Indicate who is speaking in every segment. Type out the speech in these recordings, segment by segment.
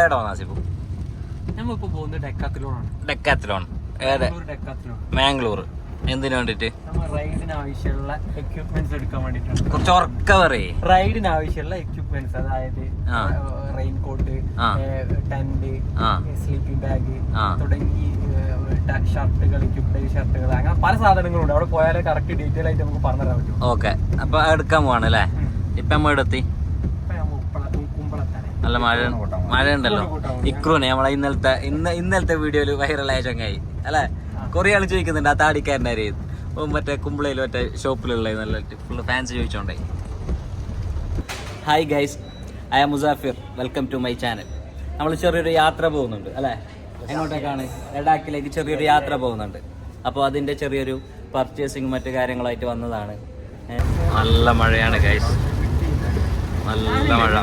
Speaker 1: ഏടാ നാസിബു
Speaker 2: നമ്മളിപ്പോ പോകുന്നത് ഡെക്കാത്തിലോണാണ്.
Speaker 1: ഡെക്കാത്തലോൺ. ഏടെ
Speaker 2: ഡെക്കാത്തിലോൺ.
Speaker 1: മാംഗ്ലൂർ എന്തിനു വേണ്ടിട്ട്?
Speaker 2: നമ്മൾ റൈഡിന് ആവശ്യമുള്ള എക്യുപ്മെന്റ്സ് എടുക്കാൻ വേണ്ടിയിട്ടാണ്.
Speaker 1: കുറച്ച് ഉറക്ക പറയേ.
Speaker 2: റൈഡിന് ആവശ്യമുള്ള എക്യുപ്മെന്റ്സ് അതായത്. Raincoat tent sleeping bag. തുടങ്ങി ഷർട്ടുകൾ എക്യുപ്മെന്റ് ഷർട്ടുകൾ അങ്ങനെ പല സാധനങ്ങളുണ്ട്. അവിടെ പോയാലേ കറക്റ്റ് ഡീറ്റെയിൽ ആയിട്ട് നമുക്ക് പറഞ്ഞു തരാൻ പറ്റും
Speaker 1: ഓക്കെ. അപ്പൊ എടുക്കാൻ പോവാണ് അല്ലേ. ഇപ്പൊ നമ്മ എടുത്തി
Speaker 2: ഇപ്പൊ ഞാൻ ഉപ്പള കുമ്പളത്താണ്
Speaker 1: നല്ല മഴ മഴ ഉണ്ടല്ലോ ഇക്രൂനെ നമ്മളെ ഇന്നലത്തെ ഇന്ന് ഇന്നലത്തെ വീഡിയോയിൽ വൈറലായ ചങ്ങായി. അല്ലേ? കുറെ ആൾ ചോദിക്കുന്നുണ്ട് ആ താടിക്കാരന്റെ ഓ, മറ്റേ കുമ്പളയിൽ മറ്റേ ഷോപ്പിലുള്ള നല്ല full fans ചോദിച്ചോണ്ടേ. Hi guys I am Musafir welcome to my channel നമ്മൾ ചെറിയൊരു യാത്ര പോകുന്നുണ്ട് അല്ലേ? എങ്ങോട്ടേക്കാണ്? ലഡാക്കിലേക്ക് ചെറിയൊരു യാത്ര പോകുന്നുണ്ട്. അപ്പോൾ അതിന്റെ ചെറിയൊരു പർച്ചേസിങ് മറ്റു കാര്യങ്ങളായിട്ട് വന്നതാണ്. നല്ല മഴയാണ് ഗൈസ് നല്ല മഴ.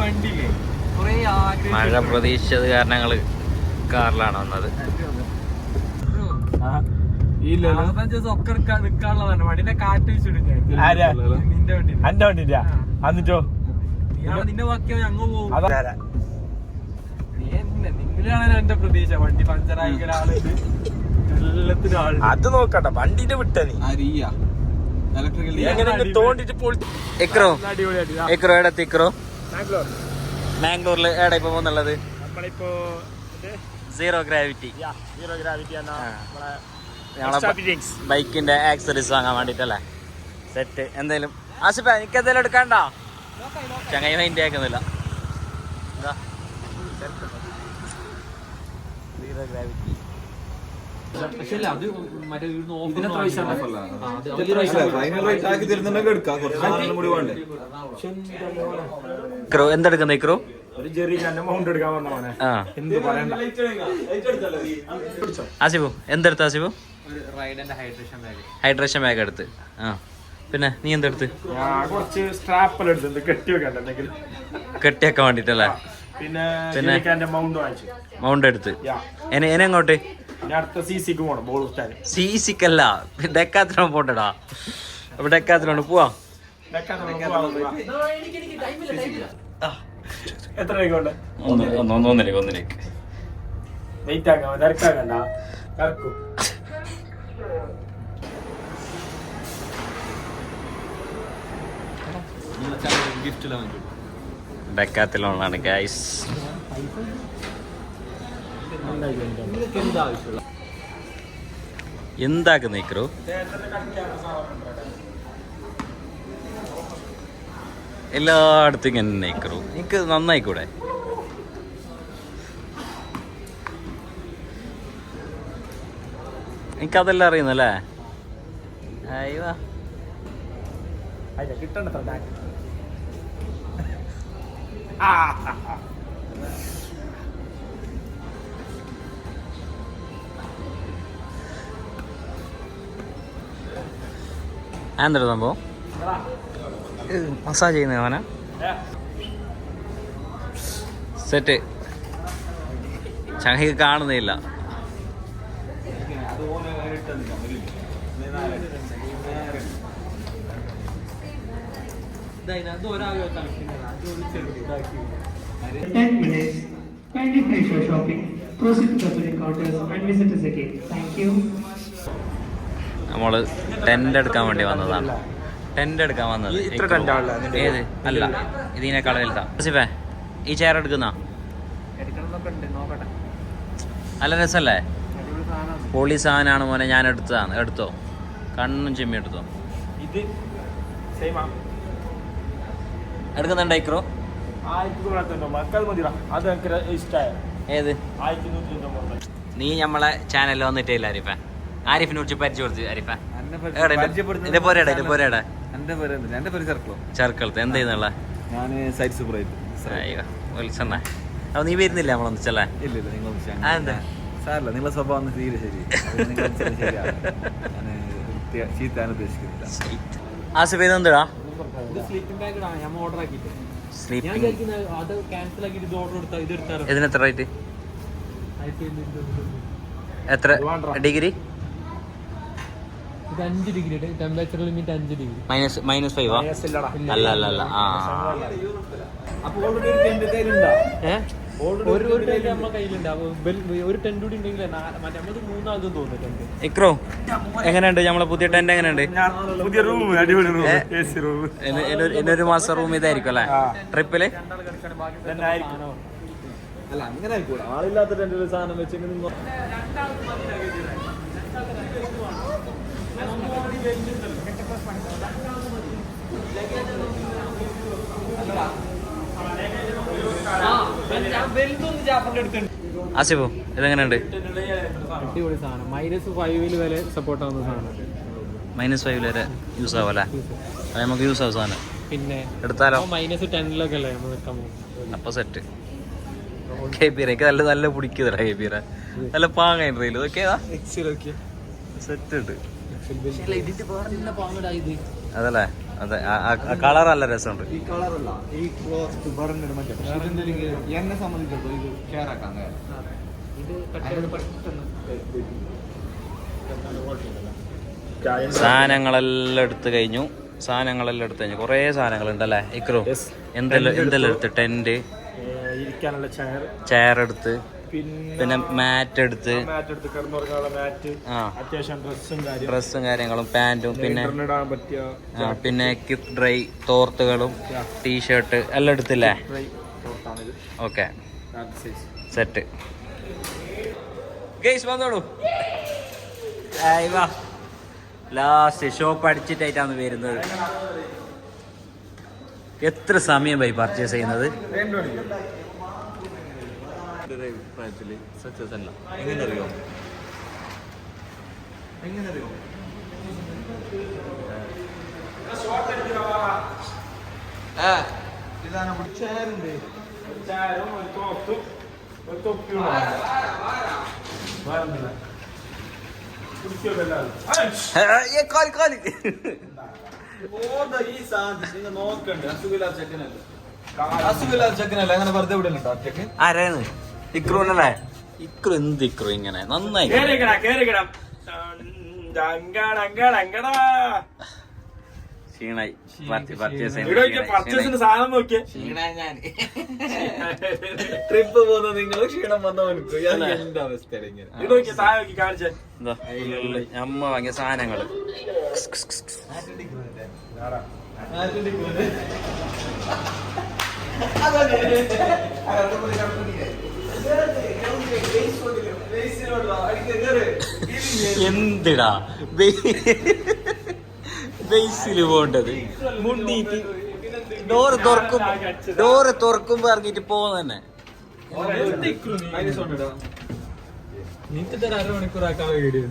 Speaker 1: മഴ പ്രതീക്ഷിച്ചത് കാരണം ഞങ്ങൾ കാറിലാണ് വന്നത്.
Speaker 2: ഒക്കെ നിക്കാനുള്ളതാണ് വണ്ടിന്റെ കാറ്റ് വെച്ചിടും
Speaker 3: ആരാ?
Speaker 2: നിന്റെ വണ്ടി
Speaker 3: അന്റെ വണ്ടിന്റെ എന്നിട്ടോ
Speaker 2: നിന്റെ വാക്കിയോ ഞങ്ങൾ പോകും.
Speaker 3: അതാ.
Speaker 2: എന്നെ നിങ്ങളാണ് എന്റെ പ്രതീക്ഷ. വണ്ടി എല്ലാത്തിനും
Speaker 3: അത് നോക്കട്ടെ വണ്ടിന്റെ വിട്ട നീ. നീ എങ്ങനെ തോണ്ടിട്ട് പൊളി
Speaker 1: എക്രോ
Speaker 3: എക്രോ
Speaker 1: ഇക്രോ എക്രോ
Speaker 3: ബാംഗ്ലൂർ.
Speaker 1: ബാംഗ്ലൂരിൽ എവിടെ ഇപ്പൊ പോകുന്നുള്ളത്
Speaker 3: നമ്മളിപ്പോ
Speaker 1: സീറോ ഗ്രാവിറ്റി
Speaker 3: സീറോ ഗ്രാവിറ്റി എന്ന നമ്മളെ
Speaker 1: ബൈക്കിന്റെ ആക്സറീസ് വാങ്ങാൻ വേണ്ടിട്ടല്ലേ? സെറ്റ് എന്തേലും? ആസിഫ എനിക്ക് എന്തേലും എടുക്കണ്ടോ ചങ്ങായി മൈൻഡ് ആക്കുന്നില്ല. എന്താ സീറോ ഗ്രാവിറ്റി ഇക്രോ എന്തെടുക്കുന്ന ക്രോ?
Speaker 3: ഒരു ചെറിയ രണ്ട് മൗണ്ട് എടുക്കാൻ വന്ന മോനെ.
Speaker 1: ആ.
Speaker 3: എന്ത് പറയണ്ട.
Speaker 1: ആസിഫു എന്തെടുത്ത ആസിബു
Speaker 2: റൈഡിന്റെ ഹൈഡ്രേഷൻ ബാഗ്
Speaker 1: ഹൈഡ്രേഷൻ ബാഗ് എടുത്ത്. ആ. പിന്നെ നീ എന്തെടുത്ത്?
Speaker 3: ഞാൻ കുറച്ച് സ്ട്രാപ്പൽ എടുത്തിട്ടുണ്ട് കെട്ടി
Speaker 1: കെട്ടിയൊക്കെ വേണ്ടിട്ടല്ലേ?
Speaker 3: പിന്നെ? മൗണ്ട്
Speaker 1: എടുത്ത്.
Speaker 3: എങ്ങോട്ട്
Speaker 1: എന്നെ എന്നെ
Speaker 3: അടുത്ത സി സിക്ക് ബോൾ സ്റ്റാൻ
Speaker 1: സി സിക്കല്ല ഡെക്കാത്തിനോ പോണ്ടടാ. അപ്പൊ ഡെക്കാത്തിനോണ്ട് പോവാ.
Speaker 3: എത്ര രൂപ
Speaker 1: ഒന്നൊന്നിലേക്ക് ഒന്നിലേക്ക്
Speaker 3: വെയിറ്റ് ആക്കാം തിരക്കാക്കണ്ട. കറക്കും.
Speaker 1: ഡെക്കാത്തിലോണാണ് ഗൈസ് എന്താക്കുന്ന ഇക്രു എല്ലായിടത്തും ഇങ്ങനെ നെയ്ക്കറു എനിക്ക് നന്നായിക്കൂടെ? എനിക്കതെല്ലാം അറിയുന്നല്ലേ? അയ്യോ
Speaker 3: കിട്ടണ്ട ബാഗ്
Speaker 1: സംഭവം മസാജ് ചെയ്യുന്ന അവന സെറ്റ് ചങ്ങയ്ക്ക് കാണുന്നില്ല
Speaker 2: ഇത് ഒരാകെ ചെറുതാക്കി
Speaker 4: 10 minutes. Kindly finish your shopping. Proceed to the counters and visit us again. Thank you.
Speaker 1: നമ്മൾ ടെന്റ് എടുക്കാൻ വേണ്ടി വന്നതാണ്. ടെന്റ് എടുക്കാൻ വന്നത്. ഏത്? അല്ല. ഇതിനേക്കാൾ വലുതാ സിഫേ ഈ ചെയർ എടുക്കുന്ന? നല്ല രസമല്ലേ പൊളി സാധനമാണ് മോനെ ഞാൻ എടുത്തതാണ് എടുത്തോ? കണ്ണും ചെമ്മി എടുത്തോ?
Speaker 3: ഐക്രോ?
Speaker 1: എടുക്കുന്നുണ്ടോ
Speaker 3: എനിക്ക്
Speaker 1: ഏത്? നീ നമ്മളെ ചാനലിൽ വന്നിട്ടില്ല അരിഫ. ആരിഫിനെ കുറിച്ച് പരിചയം കൊടുത്തു
Speaker 5: ആരിഫ
Speaker 1: എന്റെ പോരാടാ എന്റെ പോരാടാ.
Speaker 5: എന്റെ പേര്? എന്റെ പേര് ചെറുക്കളോ
Speaker 1: ചെറുക്കളത്ത് എന്ത് ചെയ്യുന്നുള്ള
Speaker 5: ഞാൻ സൈറ്റ് സൂപ്പറായിട്ട്
Speaker 1: അയ്യോ അപ്പൊ നീ വരുന്നില്ല നമ്മളൊന്നിച്ചല്ലേ
Speaker 5: ഇല്ല ഇല്ല നിങ്ങൾ
Speaker 1: ആ, എന്താ?
Speaker 5: സാരല്ല നിങ്ങളെ സ്വഭാവം തീരെ ശരി.
Speaker 2: ചീത്താണ് ഉദ്ദേശിക്കുന്നത്. എടുത്താൽ ഇത് എടുത്താലോ?
Speaker 1: ഇതിന് എത്ര റേറ്റ് എത്ര? ഡിഗ്രി?
Speaker 2: ഇത് അഞ്ച് ഡിഗ്രി ടെമ്പറേച്ചർ ലിമിറ്റ് അഞ്ച് ഡിഗ്രി
Speaker 1: മൈനസ് മൈനസ് ഫൈവ് അല്ല അല്ല അല്ല. ആ
Speaker 5: ഒരു
Speaker 2: ഒരു ഒരു ടെന്റ് നമ്മളെ കയ്യിലുണ്ട്. ഒരു ടെന്റ് കൂടി ഉണ്ടെങ്കിൽ മറ്റേ നമ്മളത് മൂന്നാൾക്കും തോന്നുന്നുണ്ട്
Speaker 1: ഇക്രോ എങ്ങനെയുണ്ട്? നമ്മളെ പുതിയ ടെന്റ് എങ്ങനെയുണ്ട്?
Speaker 3: പുതിയ റൂം അടിപൊളി റൂം റൂം
Speaker 1: മാസം റൂം ഇതായിരിക്കും അല്ലേ? ട്രിപ്പിൽ
Speaker 5: അല്ല അങ്ങനെ ആയിക്കൂടാ. ആളില്ലാത്ത ടെന്റിൽ സാധനം വെച്ചെങ്കിൽ
Speaker 1: ആസിഫോ ഇതെങ്ങനെയുണ്ട്?
Speaker 2: അടിപൊളി സാധനം. മൈനസ് ഫൈവിൽ വരെ സപ്പോർട്ട് ആവുന്ന സാധനം.
Speaker 1: മൈനസ് വരെ യൂസ് ആവല്ലേ അത് നമുക്ക് യൂസ് ആവും സാധനം.
Speaker 2: പിന്നെ
Speaker 1: എടുത്താലോ?
Speaker 2: മൈനസ് ടെന്നിലൊക്കെ അല്ലേ നമ്മൾ നിൽക്കാൻ പോകും
Speaker 1: അപ്പൊ സെറ്റ് കെ പീരക്ക് നല്ല നല്ല പിടിക്കുന്നില്ല കെ പീര നല്ല പാങ്ങായി റീൽ ഇതൊക്കെയാ സെറ്റ് ഉണ്ട്. അതല്ലേ? അതെ കളർ നല്ല രസമുണ്ട്.
Speaker 5: ഈ കളറല്ല ഈ ക്ലോത്ത് പറഞ്ഞിട്ട് മറ്റേ എന്നെ സംബന്ധിച്ചിടത്തോളം ഇത് ഷെയർ ആക്കാൻ
Speaker 1: സാധനങ്ങളെല്ലാം എടുത്ത് കഴിഞ്ഞു. സാധനങ്ങളെല്ലാം എടുത്ത് കഴിഞ്ഞു. കുറേ സാധനങ്ങളുണ്ട് അല്ലേ ഇക്രോ എന്തെല്ലാം എന്തെല്ലാം എടുത്ത്? ടെന്റ്
Speaker 3: ഇരിക്കാനുള്ള ചെയർ
Speaker 1: ചെയർ എടുത്ത്.
Speaker 3: പിന്നെ
Speaker 1: മാറ്റ് എടുത്ത്
Speaker 3: മാറ്റ് എടുത്ത് കിടന്നുറങ്ങാനുള്ള മാറ്റ് അത്യാവശ്യം ഡ്രസ്സും
Speaker 1: ഡ്രസ്സും കാര്യങ്ങളും പാന്റും പിന്നെ പിന്നെ കിഫ് ഡ്രൈ തോർത്തുകളും ടീഷർട്ട് എല്ലാം എടുത്തില്ലേ? ഓക്കെ സെറ്റ് ഗെയ്സ് വന്നോളൂ ലാസ്റ്റ് ഷോപ്പ് അടിച്ചിട്ടായിട്ടാണ് വരുന്നത്. എത്ര സമയം പോയി പർച്ചേസ് ചെയ്യുന്നത്
Speaker 5: ഒരു അഭിപ്രായത്തിൽ സക്സസ് അല്ല. എങ്ങനെ അറിയോ എങ്ങനെ അറിയോ ആ ഇതാണ്
Speaker 3: ഒരു ഒരു തൊപ്പിയും
Speaker 5: നോക്കണ്ട്. അസുഖമില്ലാത്ത ചെക്കനല്ല? അങ്ങനെ വെറുതെ വിടലുണ്ടോ ഒറ്റയ്ക്ക്
Speaker 1: ആരാണ്? ഇക്രൂനല്ലേ? ഇക്രു എന്ത് ഇക്രു ഇങ്ങനെ? നന്നായി.
Speaker 3: അതെ അതെ അതെ
Speaker 1: ക്ഷീണായി. പർച്ചേസ്
Speaker 3: അതെ നോക്കിയ അതെ അതെ അതെ
Speaker 5: ട്രിപ്പ് പോകുന്ന നിങ്ങൾ ക്ഷീണം വന്നവനക്ക് അതെ അവസ്ഥ അതെ
Speaker 3: അതെ അതെ അതെ അതെ അതെ
Speaker 1: അമ്മ വാങ്ങിയ സാധനങ്ങൾ. എന്തിടാ? ബേസിൽ പോണ്ടത് മുണ്ടിട്ട് ഡോറ് തുറക്കും ഡോറ് തുറക്കും പറഞ്ഞിട്ട് തന്നെ.
Speaker 2: നിനക്ക് തരാം അരമണിക്കൂറാക്കാൻ വീഡിയോ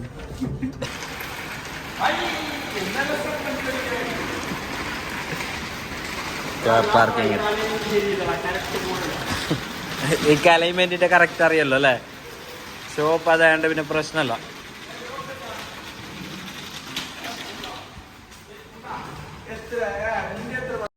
Speaker 1: പാർക്കിംഗ് ഈ അലൈൻമെന്റിന്റെ കറക്റ്റ് അറിയല്ലോ അല്ലേ? ഷോപ്പ് അതായത് പിന്നെ പ്രശ്നമല്ല